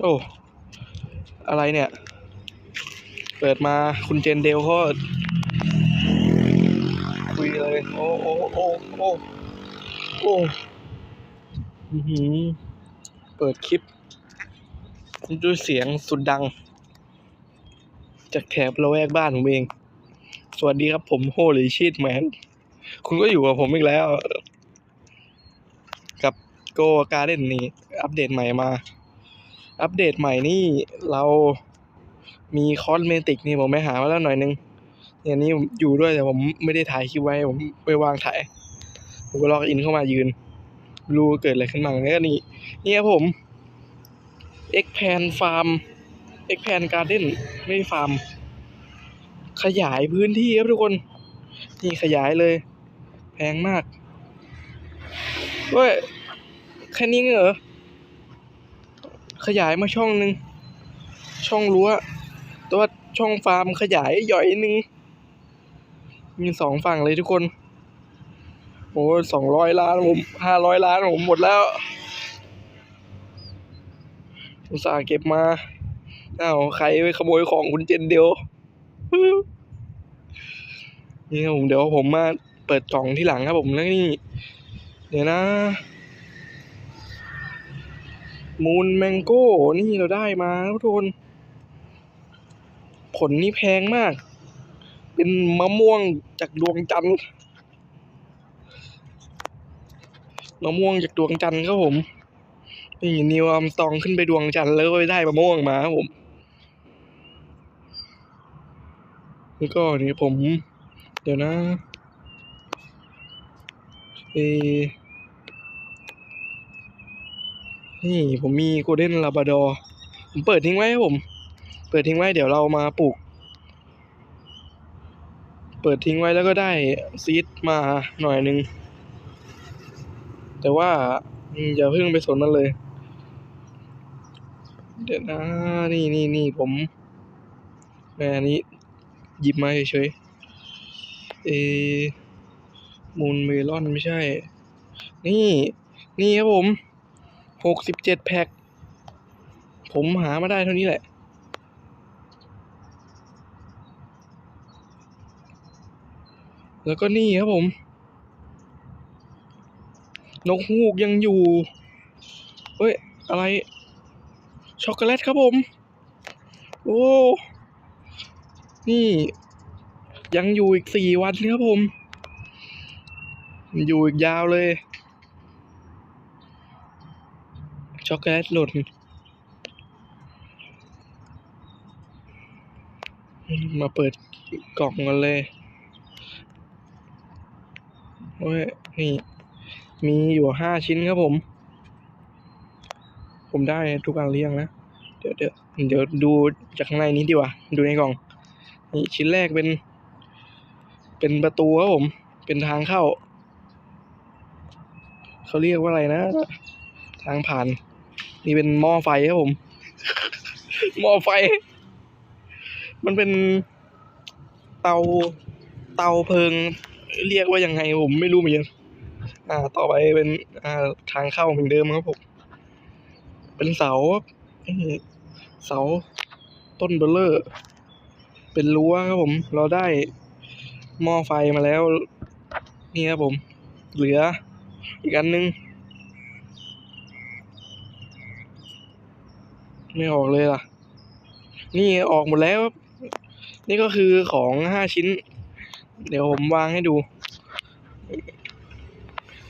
โอ้ อะไรเนี่ย เปิดมาคุณเจนเดลเขาคุยเลย โอ้โอ้โอ้โอ้โอ้อื้อหือเปิดคลิปด้วยเสียงสุดดัง จากแถบละแวกบ้านผมเอง สวัสดีครับผมโฮลิชีตแมน คุณก็อยู่กับผมอีกแล้ว กับโกการ์เด้นนี่อัปเดตใหม่มา อัปเดตใหม่นี่เรามีคอสเมติกนี่ผมไปหามาแล้วหน่อยนึงเนี่ยนี่ผมอยู่ด้วยแต่ผมไม่ได้ถ่ายคลิปไว้ผมไปวางถ่าย ผมก็ล็อกอินเข้ามายืน รู้เกิดอะไรขึ้นบ้างเนี่นี่นี่ครับผม X Pan Farm X Pan Garden ไม่ฟาร์ม ขยายพื้นที่ครับทุกคน นี่ขยายเลย แพงมากเว้ยแค่นี้เหรอ ขยายมาช่องหนึ่งช่องรั้วแต่ว่าช่องฟาร์มขยายหย่อยหนึ่งมีสองฝั่งเลยทุกคนโอ้สองร้อยล้านผมห้าร้อยล้านผมหมดแล้วอุตส่าห์เก็บมาอ้าวใครไปขโมยของคุณเจนเดียวนี่ครับผมเดี๋ยวผมมาเปิดกล่องที่หลังครับผมแล้วนี่ เดี๋ยวนะ มูนแมงโก้ นี่เราได้มาทุกคน ผลนี่แพงมาก เป็นมะม่วงจากดวงจันทร์มะม่วงจากดวงจันทร์ครับผมนี่นิวอัมตองขึ้นไปดวงจันทร์แล้วก็ไปได้มะม่วงมาครับผมแล้วก็นี่ผม เดี๋ยวนะเออ นี่ผมมีโกลเด้นลาบ r ดอผมเปิดทิ้งไว้ครับผม เปิดทิ้งไว้เดี๋ยวเรามาปลูก เปิดทิ้งไว้แล้วก็ได้ซีดมาหน่อยหนึ่งแต่ว่าอย่าเพิ่งไปสนมันเลย เดี๋ยวนะนี่นี่นี่ผมแม่อันนี้หยิบมาเฉยๆเอมูนเมลอนไม่ใช่ นี่ นี่ครับผม หกสิบเจ็ดแพ็คผมหามาได้เท่านี้แหละ แล้วก็นี่ครับผม นกฮูกยังอยู่ เฮ้ย อะไร ช็อกโกแลตครับผม โอ้ นี่ ยังอยู่อีกสี่วันครับผม อยู่อีกยาวเลย ช็อกโกแลตหล่นมาเปิดกล่องกันเลยโอ้ยนี่ มีอยู่ห้าชิ้นครับผม ผมได้ทุกอันเรียงนะ เดี๋ยวเดี๋ยวเดี๋ยวดูจากข้างในนี้ดีกว่า ดูในกล่อง นี่ชิ้นแรกเป็น เป็นประตูครับผม เป็นทางเข้า เขาเรียกว่าอะไรนะ ทางผ่าน นี่เป็นหม้อไฟครับผม หม้อไฟ มันเป็นเตาเตาเพลิง เรียกว่ายังไงผมไม่รู้เหมือนกันอ่า ต่อไปเป็นอ่าทางเข้าเหมือนเดิมครับผม เป็นเสาเสาต้นเบลเลอร์ เป็นรั้วครับผม เราได้หม้อไฟมาแล้ว นี่ครับผม เหลืออีกอันนึง ไม่ออกเลยล่ะ นี่ออกหมดแล้ว นี่ก็คือของห้าชิ้น เดี๋ยวผมวางให้ดู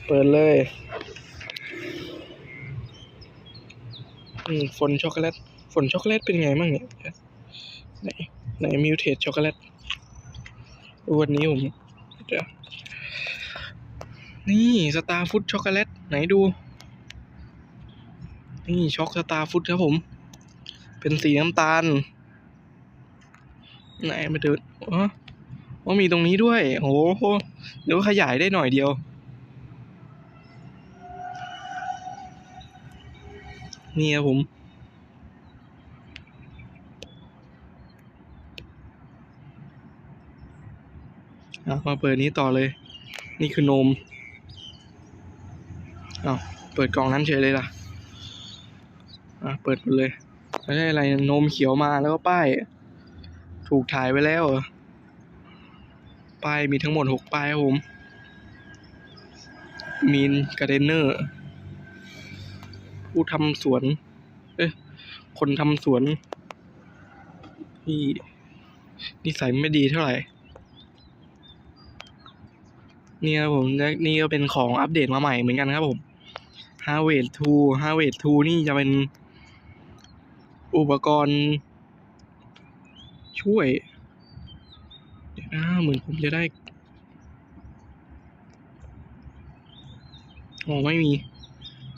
เปิดเลยอืมฝนช็อกโกแลตฝนช็อกโกแลตเป็นไงบ้างเนี่ยไหนไหนมิวเทสช็อกโกแลตวันนี้ผมเดี๋ยวนี่สตาร์ฟุตช็อกโกแลตไหนดู นี่ช็อกสตาร์ฟุตครับผม เป็นสีน้ำตาล ไหนมาดูอ๋ออ๋อมีตรงนี้ด้วย โอ้โหเดี๋ยวขยายได้หน่อยเดียว นี่ครับผมอะมาเปิดนี้ต่อเลย นี่คือนมอ้าวเปิดกล่องนั้นเฉยเลยล่ะ อะ เปิดหมดเลย ไม่ใช่อะไรนมเขียวมาแล้วก็ป้าย ถูกถ่ายไว้แล้วป้ายมีทั้งหมดหกป้ายครับผมมีนการ์เดนเนอร์ ผู้ทำสวน เอ๊ะคนทำสวนที่นิสัยไม่ดีเท่าไหร่ เนี่ยครับผมนี่ก็เป็นของอัปเดตมาใหม่เหมือนกันครับผม h a r v e s t 2 h a r v e s t 2 นี่จะเป็น อุปกรณ์ ช่วย เดี๋ยวนะเหมือนผมจะได้อ๋อไม่มี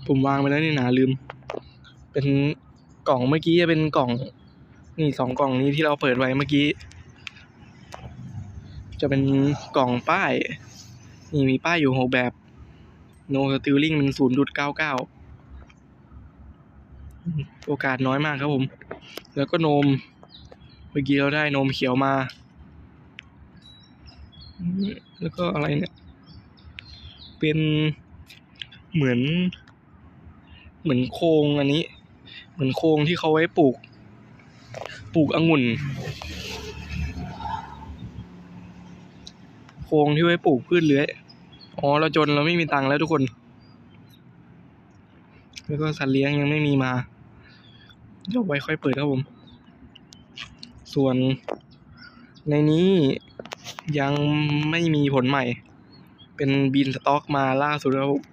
ผมวางไปแล้วนี่นาลืม เป็นกล่องเมื่อกี้จะเป็นกล่อง นี่สองกล่องนี้ที่เราเปิดไว้เมื่อกี้ จะเป็นกล่องป้าย นี่มีป้ายอยู่หกแบบ no stealing มันศูนย์จุดเก้าเก้า โอกาสน้อยมากครับผม แล้วก็นม เมื่อกี้เราได้นมเขียวมา แล้วก็อะไรเนี่ย เป็นเหมือน เหมือนโครงอันนี้ เหมือนโครงที่เขาไว้ปลูก ปลูกองุ่น โครงที่ไว้ปลูกพืชเลื้อย อ๋อ เราจนเราไม่มีตังค์แล้วทุกคนแล้วก็สัตว์เลี้ยงยังไม่มีมา เดี๋ยวไว้ค่อยเปิดครับผม ส่วนในนี้ยังไม่มีผลใหม่ เป็นบินสต็อกมาล่าสุดครับผม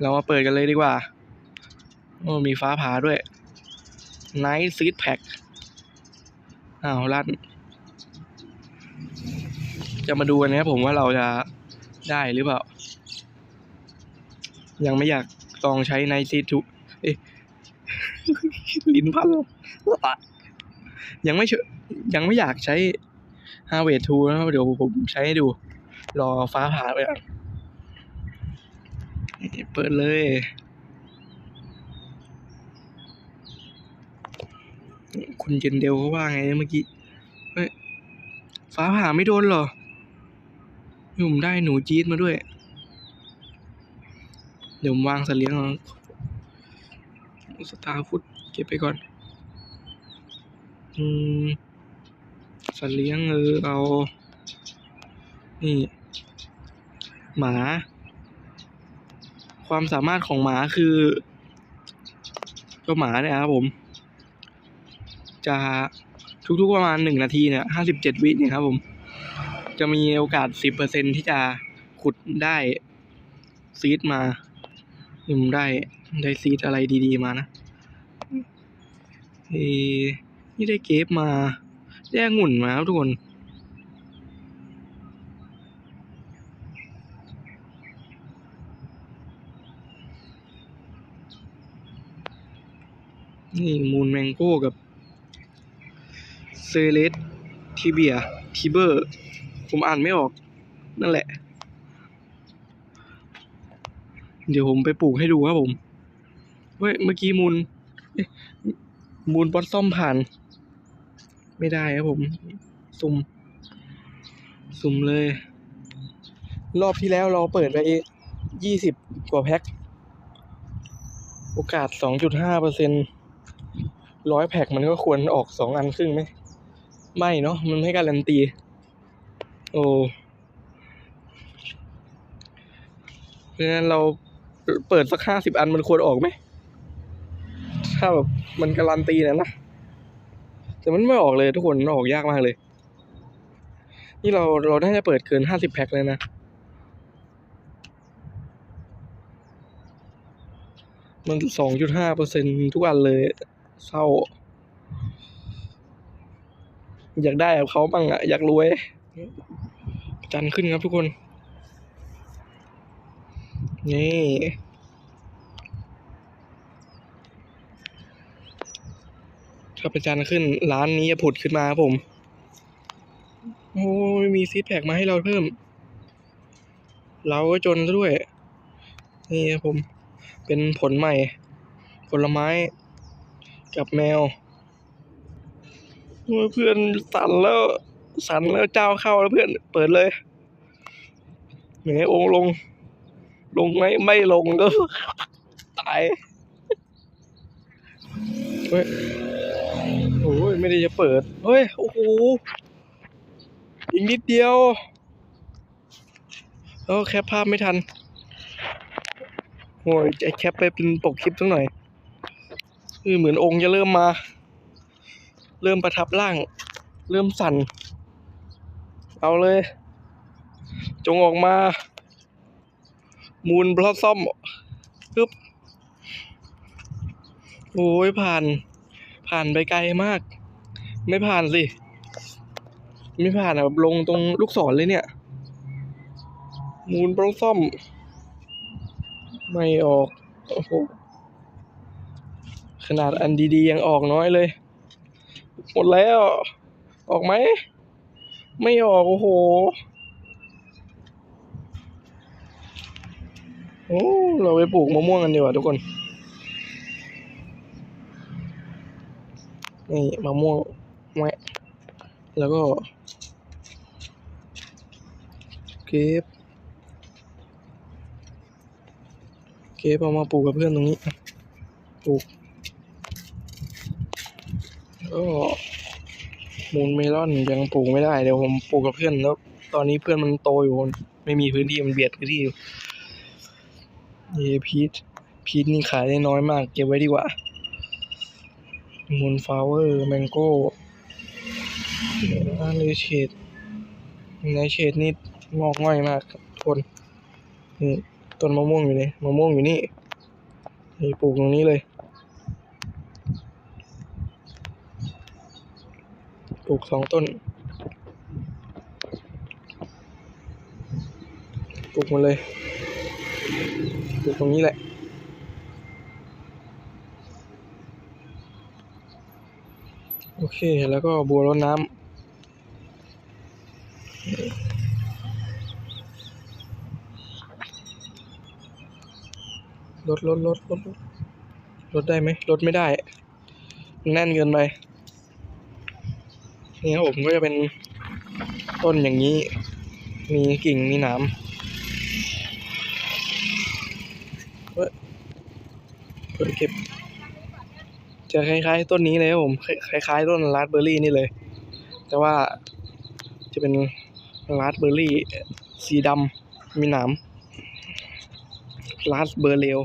เรามาเปิดกันเลยดีกว่า โอ้มีฟ้าผ่าด้วย Night Seed Pack อ้าวลั่น จะมาดูกันนะครับผมว่าเราจะได้หรือเปล่า ยังไม่อยากลองใช้ Night Seed ทุเอ๊ะ ลิ้นพันยังไม่เชยังไม่อยากใช้ Harvest 2นะครับเดี๋ยวผมใช้ให้ดู รอฟ้าผ่าไปก่อนนี่เปิดเลย คุณเจนเดลเขาว่าไงเมื่อกี้เฮ้ยฟ้าผ่าไม่โดนเหรอนี่ผมได้หนูจี๊ดมาด้วย เดี๋ยวผมวางสัตว์เลี้ยงเอา สตาร์ฟุตเก็บไปก่อน อืมสัตว์เลี้ยงเออเอา นี่ หมา ความสามารถของหมาคือเจ้าหมาเนี่ยครับผม จะทุกๆประมาณหนึ่งนาทีเนี่ยห้าสิบเจ็ดวิเนี่ยครับผม จะมีโอกาสสิบเปอร์เซ็นที่จะขุดได้ซีดมา นี่ผมได้ได้ซีดอะไรดีๆมานะเอ้นี่ได้เกฟมาได้องุ่นมาครับทุกคน นี่มูนแมงโก้กับเซเลสทีเบีย ทีเบอร์ ผมอ่านไม่ออก นั่นแหละ เดี๋ยวผมไปปลูกให้ดูครับผมเว้ย เมื่อกี้มูลมูลบอสซ่อมผ่าน ไม่ได้ครับผม สุ่ม สุ่มเลย รอบที่แล้วเราเปิดไปยี่สิบกว่าแพ็ค โอกาสสองจุดห้าเปอร์เซ็นร้อยแพ็คมันก็ควรออกสองอันครึ่งไหม ไม่เนาะมันไม่การันตี โอ้เพราะฉะนั้นเรา เปิดสักห้าสิบอันมันควรออกไหมถ้าแบบมันการันตีนะนะแต่มันไม่ออกเลยทุกคนมันออกยากมากเลย นี่เราเราน่าจะเปิดเกินห้าสิบแพ็คเลยนะมันสองจุดห้าเปอร์เซ็นทุกอันเลยเศร้า อยากได้กับเขาบ้างอะอยากรวย จันทร์ขึ้นครับทุกคน นี่ ถ้าเป็นจันขึ้น ร้านนี้จะผุดขึ้นมาครับผม โอ้ยมีซีดแพคมาให้เราเพิ่ม เราก็จนซะด้วย นี่ครับผม เป็นผลใหม่ ผลไม้กับแมวโอ้เพื่อนสั่นแล้ว สั่นแล้วเจ้าเข้าแล้วเพื่อนเปิดเลยไหนองลง ลงไหมไม่ลงก็ตายเฮ้ยโอ้ยไม่ได้จะเปิดเฮ้ยโอ้โหอีกนิดเดียวเออแคปภาพไม่ทันโอ้ยไอแคปไปเป็นปกคลิปสักหน่อยคือเหมือนองค์จะเริ่มมา เริ่มประทับร่าง เริ่มสั่น เอาเลย จงออกมา มูนบลอสซอมปึ๊บโอ้ยผ่าน ผ่านไปไกลมาก ไม่ผ่านสิ ไม่ผ่านอะลงตรงลูกศรเลยเนี่ย มูนบลอสซอม ไม่ออก โอ้โห ขนาดอันดีๆยังออกน้อยเลย หมดแล้ว ออกไหม ไม่ออก โอ้โห โอ้เราไปปลูกมะม่วงกันดีกว่าทุกคน นี่มะม่วงแวะแล้วก็เก็บเก็บเอามาปลูกกับเพื่อนตรงนี้ ปลูกก็มูลเมลอนยังปลูกไม่ได้เดี๋ยวผมปลูกกับเพื่อนแล้ว ตอนนี้เพื่อนมันโตอยู่ไม่มีพื้นที่มันเบียดพื้นที่อยู่ พีชพีชนี่ขายได้น้อยมาก เก็บไว้ดีกว่ามูนฟลาวเวอร์แมงโก้อาเลเชดในเชดนี่งอกง่อยมากครับทุกคนนี่ต้นมะม่วงอยู่นี่มะม่วงอยู่นี่นี่ปลูกตรงนี้เลยปลูกสองต้นปลูกมาเลย ปลูกตรงนี้แหละ โอเค แล้วก็บัวรดน้ำลดลดลดลดลดได้ไหมลดไม่ได้ แน่นเกินไปนี่ครับผมก็จะเป็นต้นอย่างนี้ มีกิ่งมีหนามเฮ้ย เปิดเก็บ จะคล้ายๆต้นนี้เลยครับผม คล้ายๆต้นราสเบอร์รี่นี่เลย แต่ว่าจะเป็นราสเบอร์รี่สีดำมีหนามราสเบอร์เรล